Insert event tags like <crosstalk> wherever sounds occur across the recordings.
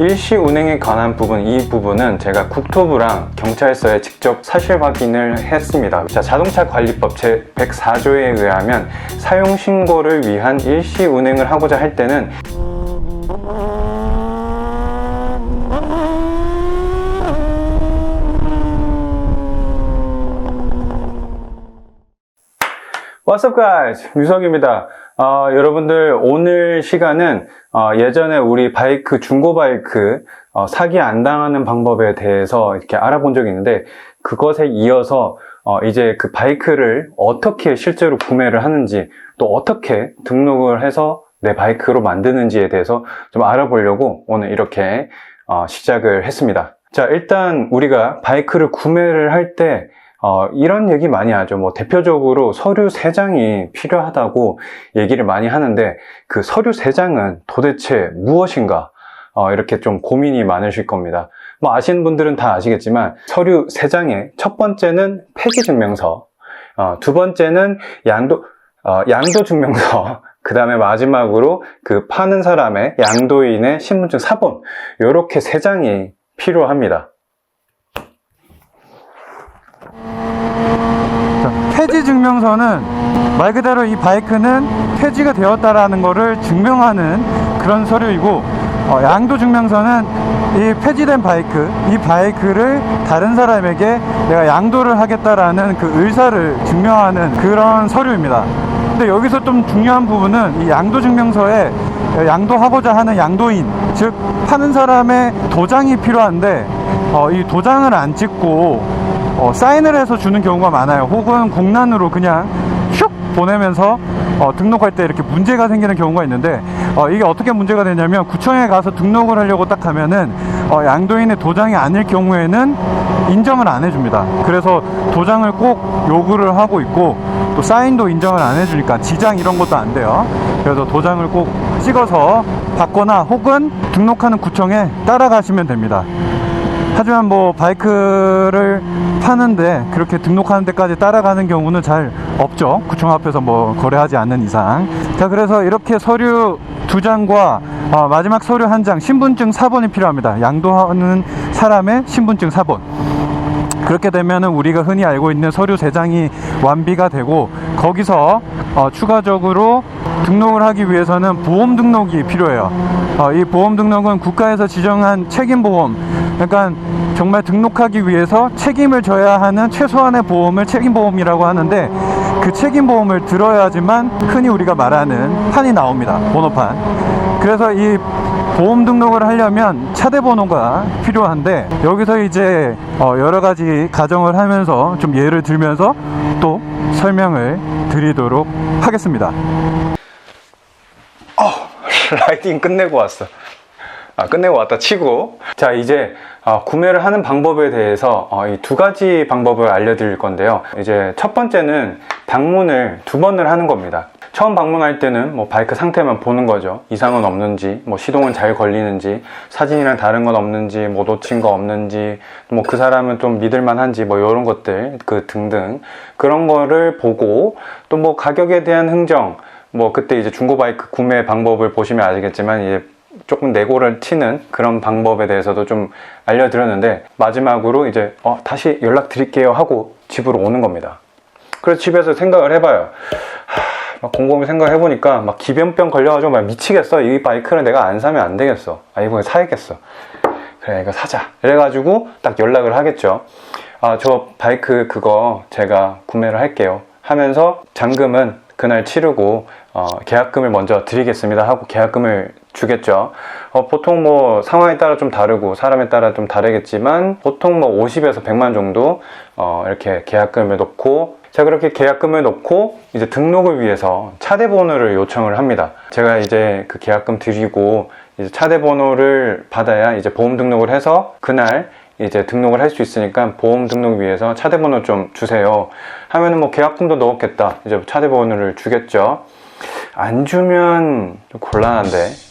일시 운행에 관한 부분 이 부분은 제가 국토부랑 경찰서에 직접 사실 확인을 했습니다. 자, 자동차 관리법 제 104조에 의하면 사용 신고를 위한 일시 운행을 하고자 할 때는 What's up guys? 유석입니다. 어, 여러분들 오늘 시간은 어, 예전에 우리 바이크 중고 바이크 어, 사기 안 당하는 방법에 대해서 이렇게 알아본 적이 있는데 그것에 이어서 어, 이제 그 바이크를 어떻게 실제로 구매를 하는지 또 어떻게 등록을 해서 내 바이크로 만드는지에 대해서 좀 알아보려고 오늘 이렇게 어, 시작을 했습니다. 자, 일단 우리가 바이크를 구매를 할때 어, 이런 얘기 많이 하죠. 뭐, 대표적으로 서류 3장이 필요하다고 얘기를 많이 하는데, 그 서류 3장은 도대체 무엇인가? 어, 이렇게 좀 고민이 많으실 겁니다. 뭐, 아시는 분들은 다 아시겠지만, 서류 3장의 첫 번째는 폐기 증명서, 어, 두 번째는 양도, 어, 양도 증명서, <laughs> 그 다음에 마지막으로 그 파는 사람의 양도인의 신분증 사본, 요렇게 세 장이 필요합니다. 폐지 증명서는 말 그대로 이 바이크는 폐지가 되었다라는 것을 증명하는 그런 서류이고 어, 양도 증명서는 이 폐지된 바이크 이 바이크를 다른 사람에게 내가 양도를 하겠다라는 그 의사를 증명하는 그런 서류입니다. 근데 여기서 좀 중요한 부분은 이 양도 증명서에 양도하고자 하는 양도인 즉 파는 사람의 도장이 필요한데 어, 이 도장을 안 찍고 어, 사인을 해서 주는 경우가 많아요. 혹은 공란으로 그냥 슉 보내면서 어, 등록할 때 이렇게 문제가 생기는 경우가 있는데 어, 이게 어떻게 문제가 되냐면 구청에 가서 등록을 하려고 딱 하면은 어, 양도인의 도장이 아닐 경우에는 인정을 안 해줍니다. 그래서 도장을 꼭 요구를 하고 있고 또 사인도 인정을 안 해주니까 지장 이런 것도 안 돼요. 그래서 도장을 꼭 찍어서 받거나 혹은 등록하는 구청에 따라가시면 됩니다. 하지만 뭐 바이크를 파는데 그렇게 등록하는 데까지 따라가는 경우는 잘 없죠. 구청 앞에서 뭐 거래하지 않는 이상. 자, 그래서 이렇게 서류 두 장과 어, 마지막 서류 한 장, 신분증 사본이 필요합니다. 양도하는 사람의 신분증 사본. 그렇게 되면 우리가 흔히 알고 있는 서류 세 장이 완비가 되고 거기서 어, 추가적으로 등록을 하기 위해서는 보험 등록이 필요해요. 어, 이 보험 등록은 국가에서 지정한 책임 보험, 그러니까 정말 등록하기 위해서 책임을 져야 하는 최소한의 보험을 책임 보험이라고 하는데 그 책임 보험을 들어야지만 흔히 우리가 말하는 판이 나옵니다. 번호판. 그래서 이 보험 등록을 하려면 차대 번호가 필요한데 여기서 이제 어 여러 가지 가정을 하면서 좀 예를 들면서 또 설명을 드리도록 하겠습니다. 어, <laughs> 라이딩 끝내고 왔어. 아, 끝내고 왔다 치고. 자, 이제 어, 구매를 하는 방법에 대해서 어, 이 두 가지 방법을 알려드릴 건데요. 이제 첫 번째는 방문을 두 번을 하는 겁니다. 처음 방문할 때는 뭐 바이크 상태만 보는 거죠. 이상은 없는지, 뭐 시동은 잘 걸리는지, 사진이랑 다른 건 없는지, 뭐 놓친 거 없는지, 뭐 그 사람은 좀 믿을 만한지, 뭐 이런 것들, 그 등등 그런 거를 보고 또 뭐 가격에 대한 흥정, 뭐 그때 이제 중고 바이크 구매 방법을 보시면 아시겠지만 이제 조금 내고를 치는 그런 방법에 대해서도 좀 알려드렸는데 마지막으로 이제 어, 다시 연락 드릴게요 하고 집으로 오는 겁니다. 그래서 집에서 생각을 해봐요. 하, 막 곰곰이 생각해보니까 막 기변병 걸려가지고 막 미치겠어. 이 바이크는 내가 안 사면 안 되겠어. 아, 이번에 사야겠어. 그래, 이거 사자. 이래가지고 딱 연락을 하겠죠. 아, 저 바이크 그거 제가 구매를 할게요. 하면서 잔금은 그날 치르고 어, 계약금을 먼저 드리겠습니다 하고 계약금을 주겠죠. 어, 보통 뭐 상황에 따라 좀 다르고 사람에 따라 좀 다르겠지만 보통 뭐 50에서 100만 정도 어, 이렇게 계약금을 넣고 자 그렇게 계약금을 넣고 이제 등록을 위해서 차대 번호를 요청을 합니다. 제가 이제 그 계약금 드리고 이제 차대 번호를 받아야 이제 보험 등록을 해서 그날 이제 등록을 할 수 있으니까 보험 등록 위해서 차대 번호 좀 주세요. 하면은 뭐 계약금도 넣었겠다. 이제 차대 번호를 주겠죠. 안 주면 좀 곤란한데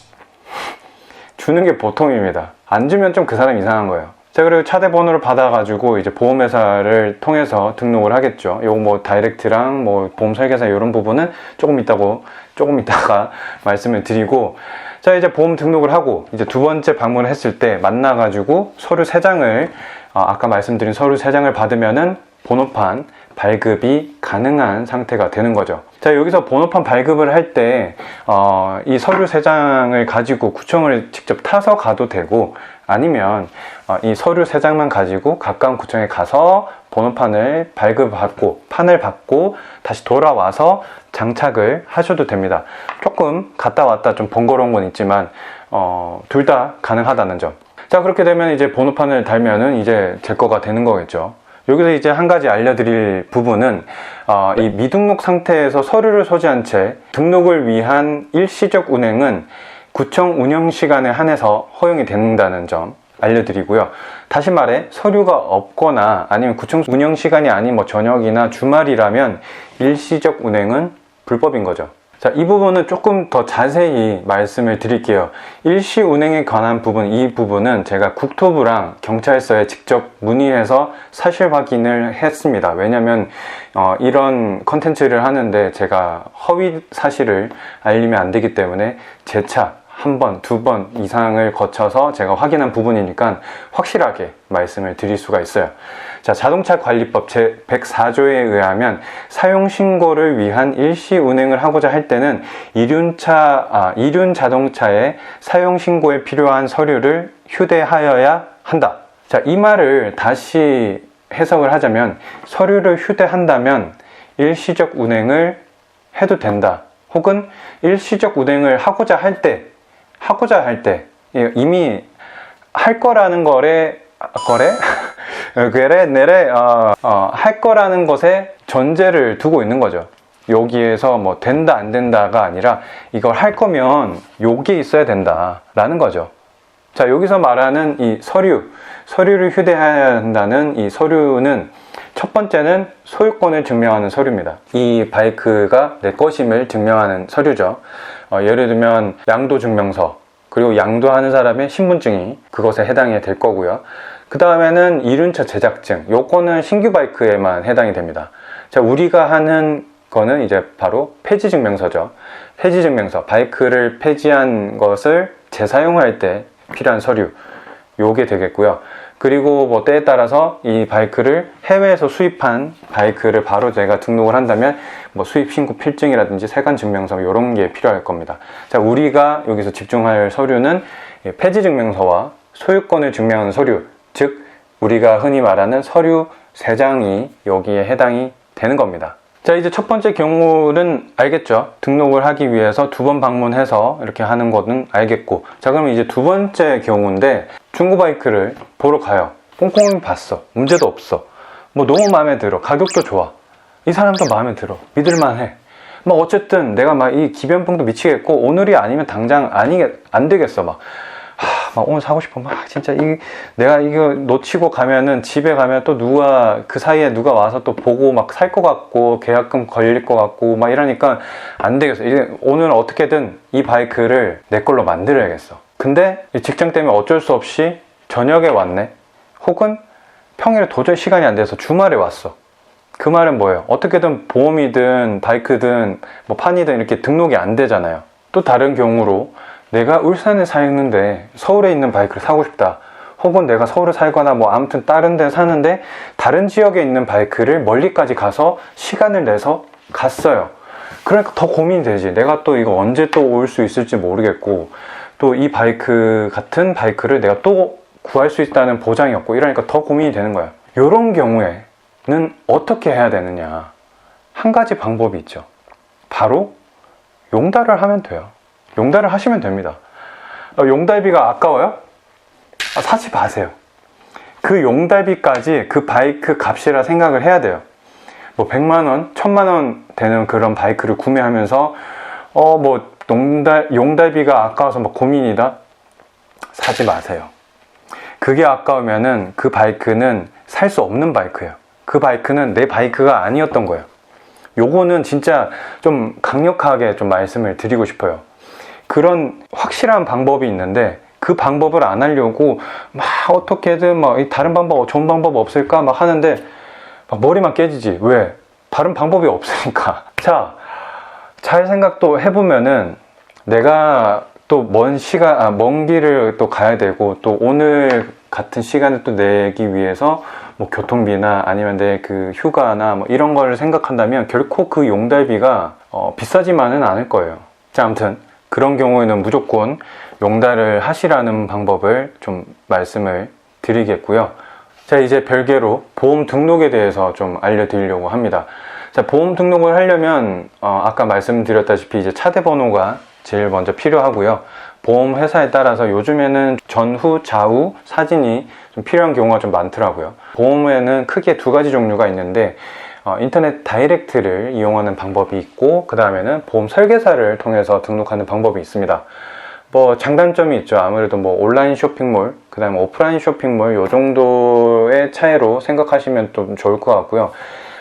주는 게 보통입니다. 안 주면 좀 그 사람 이상한 거예요. 자 그리고 차대 번호를 받아가지고 이제 보험회사를 통해서 등록을 하겠죠. 요거 뭐 다이렉트랑 뭐 보험 설계사 이런 부분은 조금 있다고 조금 있다가 <laughs> 말씀을 드리고 자, 이제 보험 등록을 하고 이제 두 번째 방문을 했을 때 만나가지고 서류 세 장을 어, 아까 말씀드린 서류 세 장을 받으면은 번호판 발급이 가능한 상태가 되는 거죠. 자, 여기서 번호판 발급을 할 때, 어, 이 서류 세 장을 가지고 구청을 직접 타서 가도 되고, 아니면, 어, 이 서류 세 장만 가지고 가까운 구청에 가서 번호판을 발급받고, 판을 받고, 다시 돌아와서 장착을 하셔도 됩니다. 조금 갔다 왔다 좀 번거로운 건 있지만, 어, 둘 다 가능하다는 점. 자, 그렇게 되면 이제 번호판을 달면은 이제 제 거가 되는 거겠죠. 여기서 이제 한 가지 알려드릴 부분은 어, 이 미등록 상태에서 서류를 소지한 채 등록을 위한 일시적 운행은 구청 운영 시간에 한해서 허용이 된다는 점 알려드리고요. 다시 말해 서류가 없거나 아니면 구청 운영 시간이 아닌 뭐 저녁이나 주말이라면 일시적 운행은 불법인 거죠. 자, 이 부분은 조금 더 자세히 말씀을 드릴게요. 일시 운행에 관한 부분, 이 부분은 제가 국토부랑 경찰서에 직접 문의해서 사실 확인을 했습니다. 왜냐면, 어, 이런 컨텐츠를 하는데 제가 허위 사실을 알리면 안 되기 때문에 제 차 한 번, 두 번 이상을 거쳐서 제가 확인한 부분이니까 확실하게 말씀을 드릴 수가 있어요. 자, 자동차 관리법 제 104조에 의하면 사용 신고를 위한 일시 운행을 하고자 할 때는 이륜차, 아, 이륜 자동차의 사용 신고에 필요한 서류를 휴대하여야 한다. 자, 이 말을 다시 해석을 하자면 서류를 휴대한다면 일시적 운행을 해도 된다. 혹은 일시적 운행을 하고자 할 때, 하고자 할 때, 이미 할 거라는 거래, 거래? <laughs> 그래, 내래, 어, 어, 할 거라는 것에 전제를 두고 있는 거죠. 여기에서 뭐 된다, 안 된다가 아니라 이걸 할 거면 요게 있어야 된다라는 거죠. 자, 여기서 말하는 이 서류, 서류를 휴대해야 한다는 이 서류는 첫 번째는 소유권을 증명하는 서류입니다. 이 바이크가 내 것임을 증명하는 서류죠. 어, 예를 들면 양도 증명서, 그리고 양도하는 사람의 신분증이 그것에 해당이 될 거고요. 그 다음에는 이륜차 제작증, 요거는 신규 바이크에만 해당이 됩니다. 자, 우리가 하는 거는 이제 바로 폐지 증명서죠. 폐지 증명서, 바이크를 폐지한 것을 재사용할 때 필요한 서류, 요게 되겠고요. 그리고 뭐 때에 따라서 이 바이크를 해외에서 수입한 바이크를 바로 제가 등록을 한다면 뭐 수입 신고 필증이라든지 세관 증명서 이런 게 필요할 겁니다. 자, 우리가 여기서 집중할 서류는 이 폐지 증명서와 소유권을 증명하는 서류, 즉 우리가 흔히 말하는 서류 세 장이 여기에 해당이 되는 겁니다. 자, 이제 첫 번째 경우는 알겠죠? 등록을 하기 위해서 두 번 방문해서 이렇게 하는 거는 알겠고. 자, 그러면 이제 두 번째 경우인데, 중고 바이크를 보러 가요. 꼼꼼히 봤어. 문제도 없어. 뭐 너무 마음에 들어. 가격도 좋아. 이 사람도 마음에 들어. 믿을만해. 막 어쨌든 내가 막 이 기변병도 미치겠고, 오늘이 아니면 당장 아니, 안 되겠어. 막. 하, 막 오늘 사고 싶어. 막 진짜 이 내가 이거 놓치고 가면은 집에 가면 또 누가 그 사이에 누가 와서 또 보고 막 살 것 같고 계약금 걸릴 것 같고 막 이러니까 안 되겠어. 이제 오늘 어떻게든 이 바이크를 내 걸로 만들어야겠어. 근데 이 직장 때문에 어쩔 수 없이 저녁에 왔네. 혹은 평일에 도저히 시간이 안 돼서 주말에 왔어. 그 말은 뭐예요? 어떻게든 보험이든 바이크든 뭐 판이든 이렇게 등록이 안 되잖아요. 또 다른 경우로 내가 울산에 사는데 서울에 있는 바이크를 사고 싶다. 혹은 내가 서울에 살거나 뭐 아무튼 다른 데 사는데 다른 지역에 있는 바이크를 멀리까지 가서 시간을 내서 갔어요. 그러니까 더 고민이 되지. 내가 또 이거 언제 또 올 수 있을지 모르겠고 또 이 바이크 같은 바이크를 내가 또 구할 수 있다는 보장이 없고 이러니까 더 고민이 되는 거야. 이런 경우에는 어떻게 해야 되느냐. 한 가지 방법이 있죠. 바로 용달을 하면 돼요. 용달을 하시면 됩니다. 어, 용달비가 아까워요? 아, 사지 마세요. 그 용달비까지 그 바이크 값이라 생각을 해야 돼요. 뭐 100만 원, 1000만 원 되는 그런 바이크를 구매하면서 어 뭐 용달 용달비가 아까워서 막 고민이다. 사지 마세요. 그게 아까우면은 그 바이크는 살 수 없는 바이크예요. 그 바이크는 내 바이크가 아니었던 거예요. 요거는 진짜 좀 강력하게 좀 말씀을 드리고 싶어요. 그런 확실한 방법이 있는데 그 방법을 안 하려고 막 어떻게든 막 다른 방법 좋은 방법 없을까 막 하는데 막 머리만 깨지지 왜 다른 방법이 없으니까 <laughs> 자 잘 생각도 해보면은 내가 또 먼 시간, 아, 먼 길을 또 가야 되고, 또 오늘 같은 시간을 또 내기 위해서 뭐 교통비나 아니면 내 그 휴가나 뭐 이런 걸 생각한다면 결코 그 용달비가 어, 비싸지만은 않을 거예요. 자, 아무튼 그런 경우에는 무조건 용달을 하시라는 방법을 좀 말씀을 드리겠고요. 자, 이제 별개로 보험 등록에 대해서 좀 알려드리려고 합니다. 자, 보험 등록을 하려면, 어, 아까 말씀드렸다시피 이제 차대 번호가 제일 먼저 필요하고요. 보험 회사에 따라서 요즘에는 전후, 좌우 사진이 좀 필요한 경우가 좀 많더라고요. 보험에는 크게 두 가지 종류가 있는데, 어, 인터넷 다이렉트를 이용하는 방법이 있고, 그 다음에는 보험 설계사를 통해서 등록하는 방법이 있습니다. 뭐 장단점이 있죠. 아무래도 뭐 온라인 쇼핑몰, 그 다음에 오프라인 쇼핑몰 요 정도의 차이로 생각하시면 좀 좋을 것 같고요.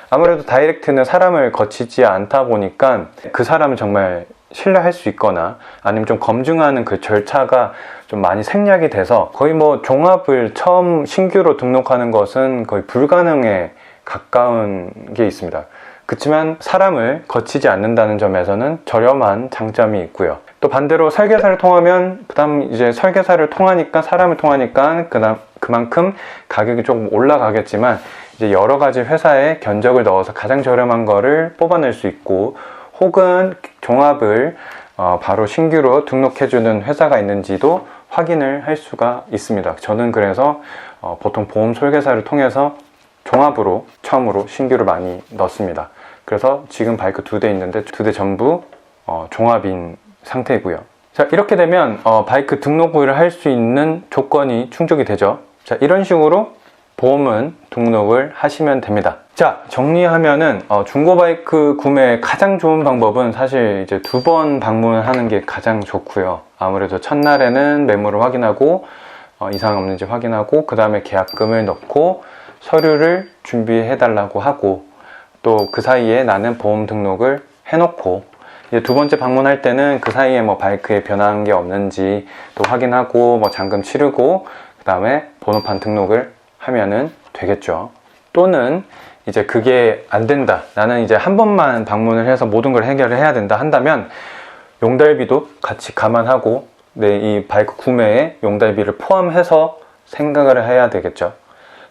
아무래도 다이렉트는 사람을 거치지 않다 보니까 그 사람을 정말 신뢰할 수 있거나 아니면 좀 검증하는 그 절차가 좀 많이 생략이 돼서 거의 뭐 종합을 처음 신규로 등록하는 것은 거의 불가능에 가까운 게 있습니다. 그렇지만 사람을 거치지 않는다는 점에서는 저렴한 장점이 있고요. 또 반대로 설계사를 통하면 그다음 이제 설계사를 통하니까 사람을 통하니까 그다음 그만큼 가격이 조금 올라가겠지만 이제 여러 가지 회사에 견적을 넣어서 가장 저렴한 거를 뽑아낼 수 있고 혹은 종합을 어, 바로 신규로 등록해주는 회사가 있는지도 확인을 할 수가 있습니다. 저는 그래서 어, 보통 보험 설계사를 통해서 종합으로 처음으로 신규를 많이 넣습니다. 그래서 지금 바이크 두 대 있는데 두 대 전부 어, 종합인 상태이고요. 자 이렇게 되면 어, 바이크 등록을 할 수 있는 조건이 충족이 되죠. 자 이런 식으로 보험은 등록을 하시면 됩니다. 자 정리하면은 어, 중고 바이크 구매 가장 좋은 방법은 사실 이제 두 번 방문하는 게 가장 좋고요. 아무래도 첫날에는 매물을 확인하고 어, 이상 없는지 확인하고 그 다음에 계약금을 넣고 서류를 준비해 달라고 하고 또 그 사이에 나는 보험 등록을 해놓고 이제 두 번째 방문할 때는 그 사이에 뭐 바이크에 변한 게 없는지 또 확인하고 뭐 잔금 치르고 그 다음에 번호판 등록을 하면은 되겠죠. 또는 이제 그게 안 된다. 나는 이제 한 번만 방문을 해서 모든 걸 해결을 해야 된다 한다면 용달비도 같이 감안하고 내 이 바이크 구매에 용달비를 포함해서 생각을 해야 되겠죠.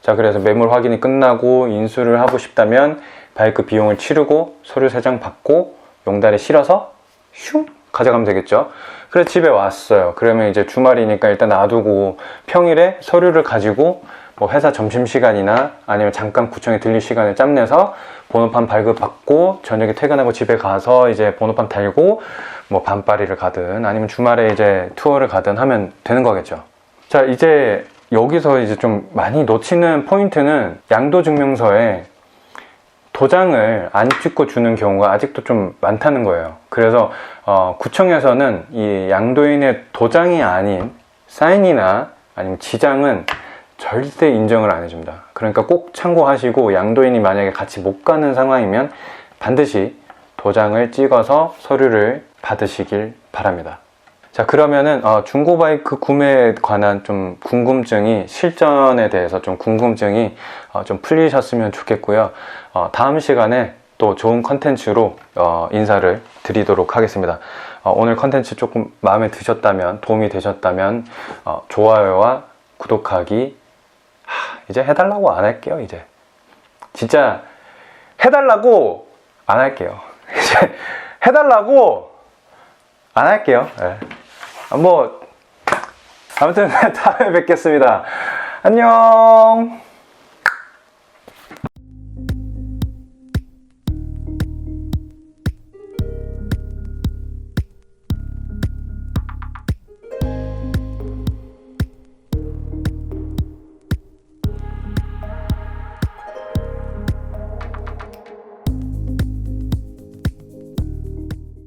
자, 그래서 매물 확인이 끝나고 인수를 하고 싶다면 바이크 비용을 치르고 서류 세 장 받고 용달에 실어서 슝 가져가면 되겠죠. 그래서 집에 왔어요. 그러면 이제 주말이니까 일단 놔두고 평일에 서류를 가지고 뭐 회사 점심시간이나 아니면 잠깐 구청에 들릴 시간을 짬내서 번호판 발급받고 저녁에 퇴근하고 집에 가서 이제 번호판 달고 뭐 반파리를 가든 아니면 주말에 이제 투어를 가든 하면 되는 거겠죠. 자, 이제 여기서 이제 좀 많이 놓치는 포인트는 양도증명서에 도장을 안 찍고 주는 경우가 아직도 좀 많다는 거예요. 그래서 어, 구청에서는 이 양도인의 도장이 아닌 사인이나 아니면 지장은 절대 인정을 안 해줍니다. 그러니까 꼭 참고하시고 양도인이 만약에 같이 못 가는 상황이면 반드시 도장을 찍어서 서류를 받으시길 바랍니다. 자 그러면은 어, 중고 바이크 구매에 관한 좀 궁금증이 실전에 대해서 좀 궁금증이 어, 좀 풀리셨으면 좋겠고요. 어, 다음 시간에 또 좋은 컨텐츠로 어, 인사를 드리도록 하겠습니다. 어, 오늘 컨텐츠 조금 마음에 드셨다면 도움이 되셨다면 어, 좋아요와 구독하기 하, 이제 해달라고 안 할게요. 이제 진짜 해달라고 안 할게요. <laughs> 이제 해달라고 안 할게요. 예. 뭐 아무튼 <laughs> 다음에 뵙겠습니다. 안녕.